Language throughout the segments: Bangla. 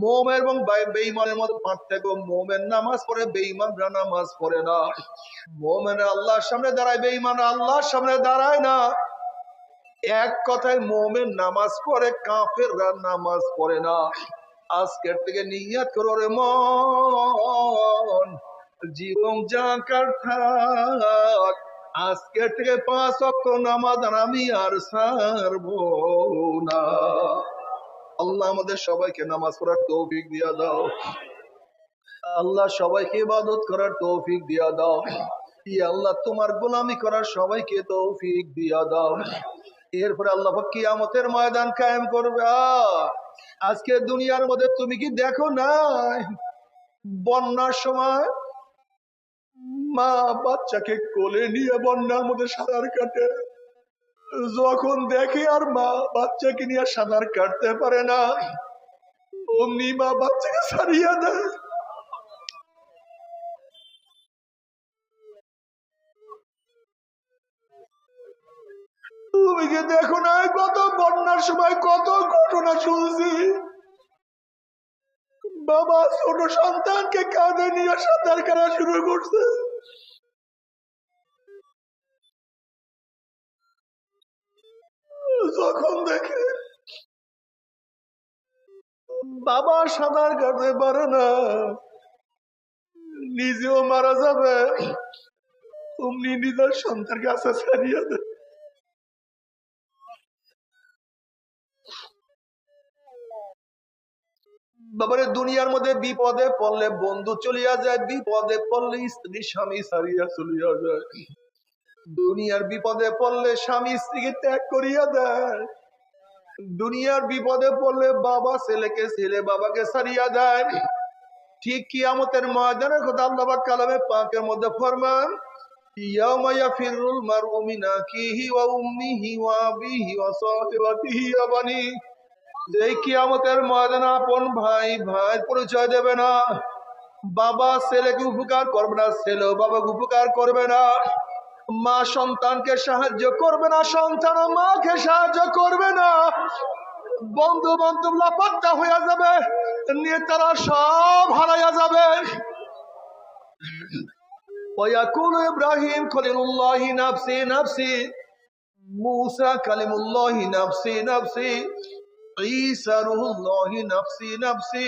মোম এবং বেঈমানের মধ্যে পার্থক্য। মোমের নামাজ পড়ে, বেঈমানরা নামাজ পড়ে না। মোমেন আল্লাহর সামনে দাঁড়ায় বেঈমান আল্লাহর সামনে দাঁড়ায় না। এক কথায় মোমেন নামাজ পড়ে, কাফেররা নামাজ পড়ে না। আজকের থেকে নিয়াত করো রে মন। জীবন জাকার থাক। আজকের থেকে পাঁচ অক্ষ নামাজ আর আমি আর সারবো না। আল্লাহ আমাদের সবাইকে নামাজ পড়ার তৌফিক দিয়া দাও। আল্লাহ সবাইকে ইবাদত করার তৌফিক দিয়া দাও। ই আল্লাহ, তোমার গোলামি করার সবাইকে তৌফিক দিয়া দাও। এরপরে আল্লাহ কিয়ামতের ময়দান কায়েম করবে! আজকে দুনিয়ার মধ্যে তুমি কি দেখো না বন্যার সময় মা বাচ্চাকে কোলে নিয়ে বন্যার মধ্যে সাঁতার কাটে। যখন দেখে আর মা বাচ্চাকে নিয়ে সাঁতার কাটতে পারে না, অমনি মা বাচ্চাকে ছাড়িয়ে দেয়। তুমি কি দেখো না, কত বন্যার সময় কত ঘটনা শুনছি। বাবা ছোট সন্তানকে কাঁধে নিয়ে সাঁতার কাটা শুরু করছে। যখন দেখে বাবা সাঁতার কাটতে পারে না, নিজেও মারা যাবে। অমনি নিজের সন্তানকে কাছে ছাড়িয়ে দেয়। বাবারে, দুনিয়ার মধ্যে বিপদে পড়লে বন্ধু চলিয়া যায়, বিপদে পড়লে স্ত্রী, স্বামী ছাড়িয়া চলিয়া যায়। দুনিয়ার বিপদে পড়লে স্বামী স্ত্রীকে ত্যাগ করিয়া দেয়। দুনিয়ার বিপদে পড়লে বাবা ছেলেকে, ছেলে বাবাকে ছাড়িয়া দেয়। ঠিক কিয়ামতের ময়দানের কথা আল্লাহ কালামে পাকের মধ্যে ফরমান মিন বানি। কিয়ামতের ভাই ভাই পরিচয় দেবে না। বাবা ছেলেকে উপকার করবে না, ছেলেও বাবাকে উপকার করবে না। মা সন্তানকে সাহায্য করবে না সন্তান মাকে সাহায্য করবে না বন্ধু বান্ধব লাপাত্তা হয়ে যাবে নেতারা সব হারাইয়া যাবে ويقول إبراهيم خليل الله نفسي نفسي موسى كلم الله نفسي نفسي ঈসা রুহুল্লাহ নাফসি নাফসি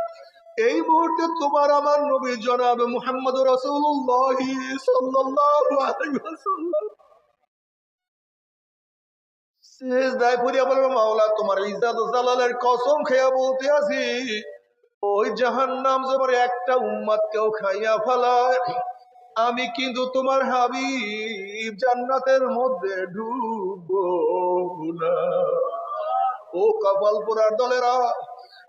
এই মুহূর্তে তোমার আমার নবী জনাব মুহাম্মদ সিজদায় মাওলা, তোমার জালালের কসম খেয়া বলতে আছি। ওই একটা উম্মত কেউ খাইয়া ফেলায়। আমি কিন্তু তোমার হাবিব, জান্নাতের মধ্যে ঢুকবো না। ও কপাল পোড়ার দলেরা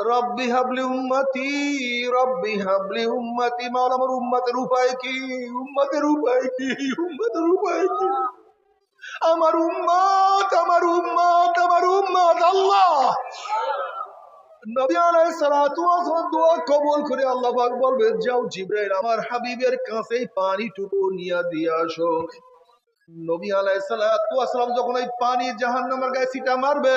রব্বি হাবলি উম্মতি, রব্বি হাবলি উম্মতি, মাওলা আমার উম্মতের উপায় কি? উম্মতের উপায় কি? উম্মতের উপায় কি? আমার উম্মত আমার উম্মত আমার উম্মত, আল্লাহ! আল্লাহ বলবে যাও আমার কাছে দিয়ে আসো। যখন এই পানি জাহান্নামের গায়ে ছিটা মারবে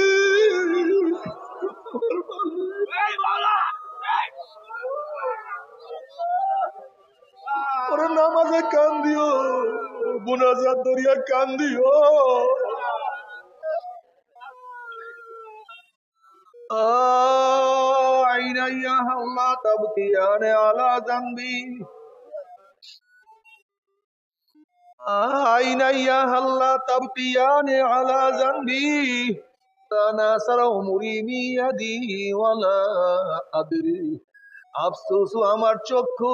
হাত ধরিয়া কান্দিও। আইনাইয়া হাল্লা তাবতিয়ানে আলা জানবি। আইনাইয়া হাল্লা তাবতিয়ানে আলা জানবি। তানাসার আফসোস আমার চক্ষু।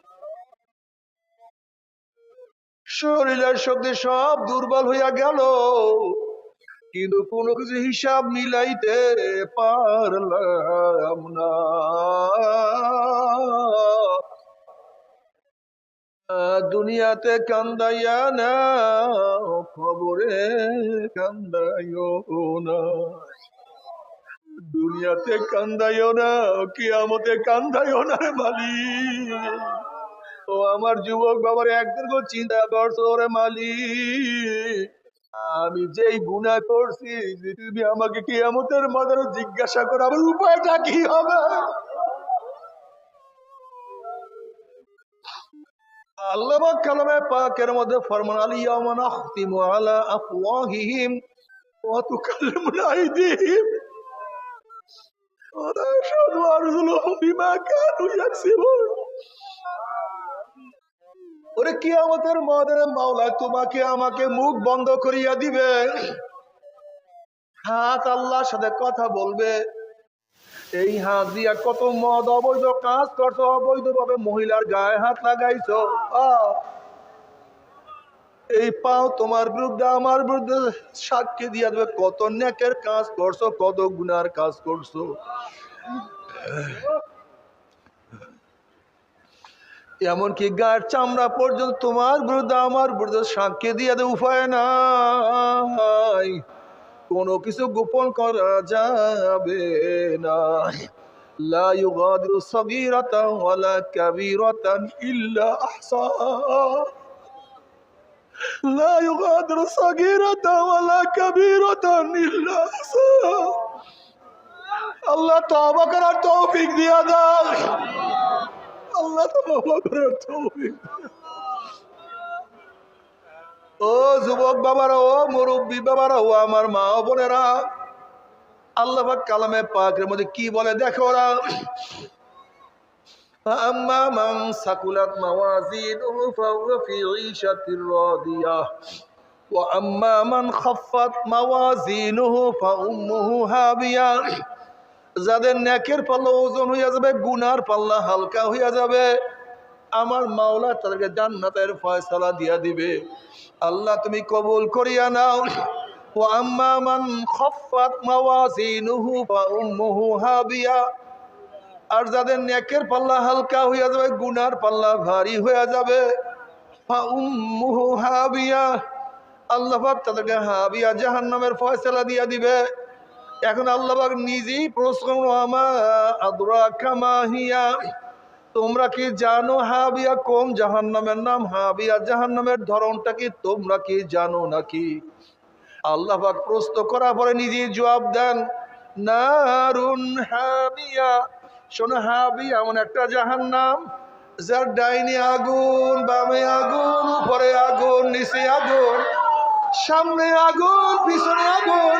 শরীরের শক্তি সব দুর্বল হইয়া গেল। কিন্তু কোনো কিছু হিসাব মিলাইতে পারলাম না। দুনিয়াতে কান্দাইয়া না খবরে কান্দাইও না। দুনিয়াতে কান্দাইও না, কিয়ামতে কান্দাইও না মালিক। ও আমার যুবক বাবার একদিন চিন্তা করছ রে মালিক, আমি যেই গুনাহ করছি তুমি আমাকে কিয়ামতের মাদারে জিজ্ঞাসা করো, আমার উপায়টা কি হবে? আল্লাহ কালামে পাকের মধ্যে ফরমান আলিয়ামা নাখতিমু আলা আফওয়াহিহিম ওয়া আইদিহিম কানু ইয়াকসিবুন। ওরে কিয়ামতের মাদারে মাওলা তোমাকে আমাকে মুখ বন্ধ করিয়া দিবে। হাত আল্লাহর সাথে কথা বলবে। এই হাত দিয়া কত মদ অবৈধ কাজ করছ অবৈধ ভাবে মহিলার গায়ে হাত লাগাইছো! এই পাও তোমার বিরুদ্ধে, আমার বিরুদ্ধে সাক্ষী দিয়া দেবে, কত নেকের কাজ করছ, কত গুনার কাজ করছ। এমনকি গায়ের চামড়া পর্যন্ত তোমার বিরুদ্ধে আমার বিরুদ্ধে সাক্ষ্য দিয়ে উপায় নাই। কোনো কিছু গোপন করা যাবে না। লা ইউগাদিরু সগীরাতান ওয়ালা কাবীরাতান আল্লাহ তওবা করার তৌফিক দিয়া দা আল্লাহ তওবা করার তৌফিক ও যুবক বাবারা ও মুরব্বী বাবারা ও আমার মা ও বোনেরা আল্লাহ পাক কালামে পাকের মধ্যে কি বলে দেখো ওরা فأما من ثقلت موازينه فهو في عيشة راضية وأما من خفت موازينه فأمه هاوية যাদের নেকের পাল্লা ওজন হইয়া যাবে, গুনার পাল্লা হালকা হইয়া যাবে। আমার মাওলা তাদেরকে জান্নাতের ফয়সালা দিয়া দিবে। আল্লাহ তুমি কবুল করিয়া নাও। ও আম্মা মান খফাত মাওয়াজিনুহু ফা উম্মুহু হাবিয়া আর যাদের নেকের পাল্লা হালকা হইয়া যাবে, গুনার পাল্লা ভারী হইয়া যাবে। হাবিয়া আল্লাহ তাদেরকে হাবিয়া জাহান্নামের ফয়সালা দিয়া দিবে। এখন আল্লাহবাক নিজেই প্রশ্ন কামাহিয়া তোমরা কি জানো হাবিয়া কোন জাহান্নামের নাম? হাবিয়া জাহান্নামের ধরনটা কি তোমরা কি জানো নাকি? আল্লাহ পাক প্রশ্ন করার পরে নিজেই জবাব দেন, নারুন হাবিয়া। শোনো, হাবিয়া এমন একটা জাহান্নাম, যার ডাইনি আগুন, বামে আগুন, উপরে আগুন, নিচে আগুন, সামনে আগুন, পিছনে আগুন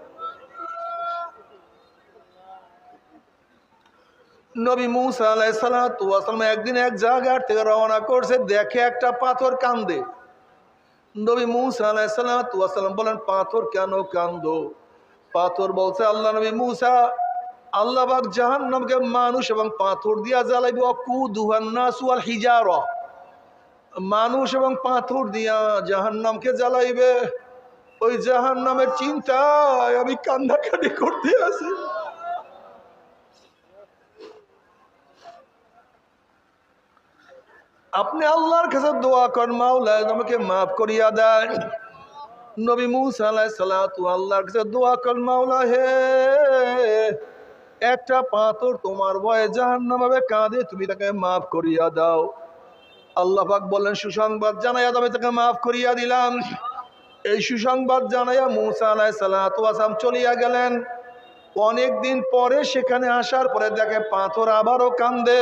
নবী মুসা আলাইসালাম একদিন এক জায়গার থেকে রওনা করছে, দেখে একটা পাথর কান্দে। নবী মুসা আলাইসালাম বলেন, পাথর কেন কান্দো? পাথর বলছে, আল্লাহ নবী মুসা, আল্লাহ বাক জাহান নামকে মানুষ এবং পাথর দিয়া জ্বালাইবে অকু দুহান্নাসুয়াল হিজার। মানুষ এবং পাথর দিয়া জাহান নামকে জ্বালাইবে। ওই জাহান নামের চিন্তায় আমি কান্দাকাটি করতে আছি আপনি আল্লাহর কাছে দোয়া করেন মাওলা আমাকে মাফ করিয়া দেন। নবী মুসা আলাইহিস সালাতু আল্লাহর কাছে দোয়া করেন মাওলা হে, একটা পাথর তোমার ভয়ে হবে কাঁদে, তুমি তাকে মাফ করিয়া দাও। আল্লাহ পাক বললেন, সুসংবাদ জানাইয়া আমি তাকে মাফ করিয়া দিলাম। এই সুসংবাদ জানাইয়া মুসা আলাইহিস সালাতু ওয়াসালাম চলিয়া গেলেন। অনেক দিন পরে সেখানে আসার পরে দেখে পাথর আবারও কান্দে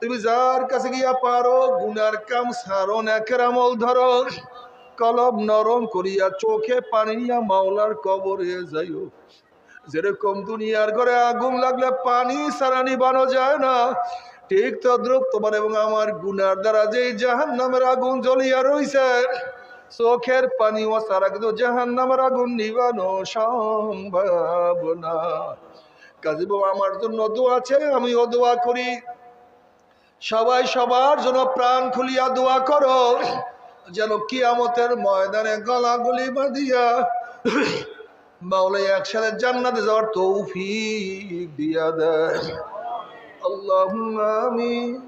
তুমি যার কাছে গিয়া পারো, গুনার কাম সারো, নেকের আমল ধরো কলব নরম করিয়া চোখে পানি নিয়া মাওলার কবরে যাইও। যেরকম দুনিয়ার ঘরে আগুন লাগলে পানি সারা নিবানো যায় না, ঠিক তদ্রুপ তোমার এবং আমার গুনার দ্বারা যে জাহান নামের আগুন জ্বলিয়া রইছে, চোখের পানি ও সারা কিন্তু জাহান নামের আগুন নিবানো সম্ভব না। কাজী বাবা, আমার জন্য দোয়া আছে আমিও দোয়া করি। সবাই সবার জন্য প্রাণ খুলিয়া দোয়া করো, যেন কিয়ামতের ময়দানে গলাগুলি বাঁধিয়া বাউলে একসাথে জান্নাতে যাওয়ার তৌফিক দিয়া দেয়। আল্লাহ আমিন।